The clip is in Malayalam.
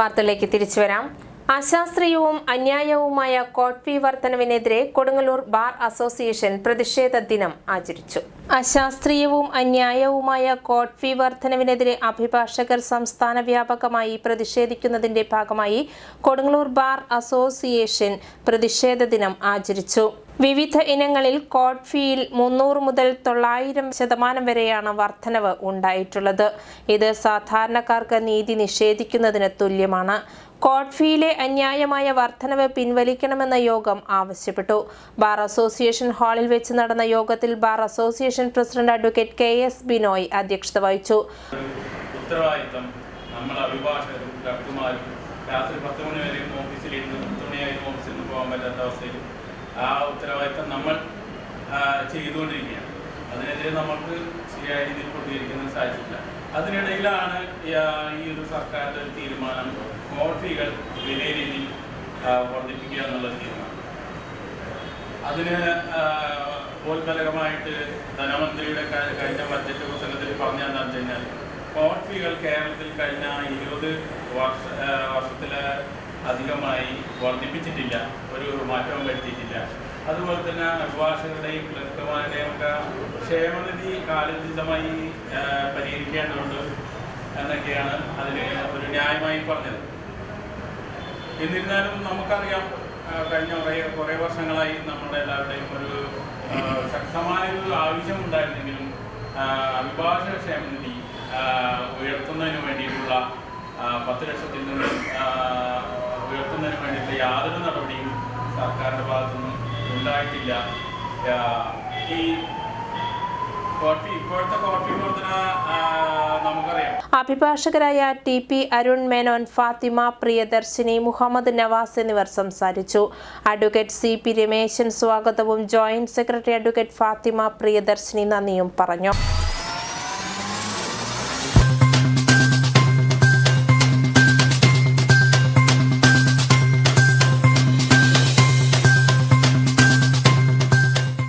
വാർത്തകളിലേക്ക് തിരിച്ചു വരാം. അശാസ്ത്രീയവും അന്യായവുമായ കോട്ട് ഫീ വർധനവിനെതിരെ കൊടുങ്ങല്ലൂർ ബാർ അസോസിയേഷൻ പ്രതിഷേധ ദിനം ആചരിച്ചു. അശാസ്ത്രീയവും അന്യായവുമായ കോട്ട് ഫീ വർധനവിനെതിരെ അഭിഭാഷകർ സംസ്ഥാന വ്യാപകമായി പ്രതിഷേധിക്കുന്നതിന്റെ ഭാഗമായി കൊടുങ്ങല്ലൂർ ബാർ അസോസിയേഷൻ പ്രതിഷേധ ദിനം ആചരിച്ചു. വിവിധ ഇനങ്ങളിൽ കോഡ് ഫീയിൽ മുന്നൂറ് മുതൽ തൊള്ളായിരം ശതമാനം വരെയാണ് വർധനവ് ഉണ്ടായിട്ടുള്ളത്. ഇത് സാധാരണക്കാർക്ക് നീതി നിഷേധിക്കുന്നതിന് തുല്യമാണ്. കോട്ട്ഫിയിലെ അന്യായമായ വർധനവ് പിൻവലിക്കണമെന്ന യോഗം ആവശ്യപ്പെട്ടു. ബാർ അസോസിയേഷൻ ഹാളിൽ വെച്ച് നടന്ന യോഗത്തിൽ bar association president advocate K S Binoy അധ്യക്ഷത വഹിച്ചു. ഡോക്ടർമാരും രാത്രി പത്ത് മണി വരെയും ഓഫീസിലിരുന്ന് പത്ത് ഓഫീസിൽ നിന്ന് പോകാൻ പറ്റാത്ത അവസ്ഥയിൽ ആ ഉത്തരവാദിത്തം നമ്മൾ ചെയ്തുകൊണ്ടിരിക്കുകയാണ്. അതിനെതിരെ നമുക്ക് ശരിയായ രീതിയിൽ പ്രതികരിക്കുന്നത് സാധിച്ചില്ല അതിനിടയിലാണ് ഈ, ഒരു സർക്കാരിന്റെ ഒരു തീരുമാനം കോഫികൾ വലിയ രീതിയിൽ വർദ്ധിപ്പിക്കുക എന്നുള്ള തീരുമാനം. അതിന് ആ, ഉപോത്ബലകമായിട്ട് ധനമന്ത്രിയുടെ കഴിഞ്ഞ ബഡ്ജറ്റ് പ്രസംഗത്തിൽ പറഞ്ഞ എന്താണെന്ന് വെച്ച് കഴിഞ്ഞാൽ കോടതികൾ കേരളത്തിൽ കഴിഞ്ഞ ഇരുപത് വർഷ വർഷത്തിൽ അധികമായി വർദ്ധിപ്പിച്ചിട്ടില്ല ഒരു മാറ്റവും വരുത്തിയിട്ടില്ല. അതുപോലെ തന്നെ അഭിഭാഷകരുടെയും ക്ലർക്കുമാരുടെയും ഒക്കെ ക്ഷേമനിധി കാലോചിതമായി പരിഹരിക്കേണ്ടതുണ്ട് എന്നൊക്കെയാണ് അതിന് ഒരു ന്യായമായി പറഞ്ഞത്. എന്നിരുന്നാലും നമുക്കറിയാം കഴിഞ്ഞ കുറേ കുറേ വർഷങ്ങളായി നമ്മുടെ എല്ലാവരുടെയും ഒരു ശക്തമായൊരു ആവശ്യമുണ്ടായിരുന്നെങ്കിലും അഭിഭാഷക ക്ഷേമനിധി ഉയർത്തുന്നതിന് വേണ്ടിയിട്ടുള്ള പത്ത് ലക്ഷത്തിൽ നിന്ന് വേണ്ടിയിട്ടുള്ള യാതൊരു നടപടിയും സർക്കാരിന്റെ ഭാഗത്തുനിന്നും ഉണ്ടായിട്ടില്ല. ഈ അഭിഭാഷകരായ ടി പി അരുൺ മേനോൻ ഫാത്തിമ പ്രിയദർശിനി മുഹമ്മദ് നവാസ് എന്നിവർ സംസാരിച്ചു. അഡ്വക്കേറ്റ് സി പി രമേശൻ സ്വാഗതവും joint secretary advocate Fathima Priyadarshini നന്ദിയും പറഞ്ഞു.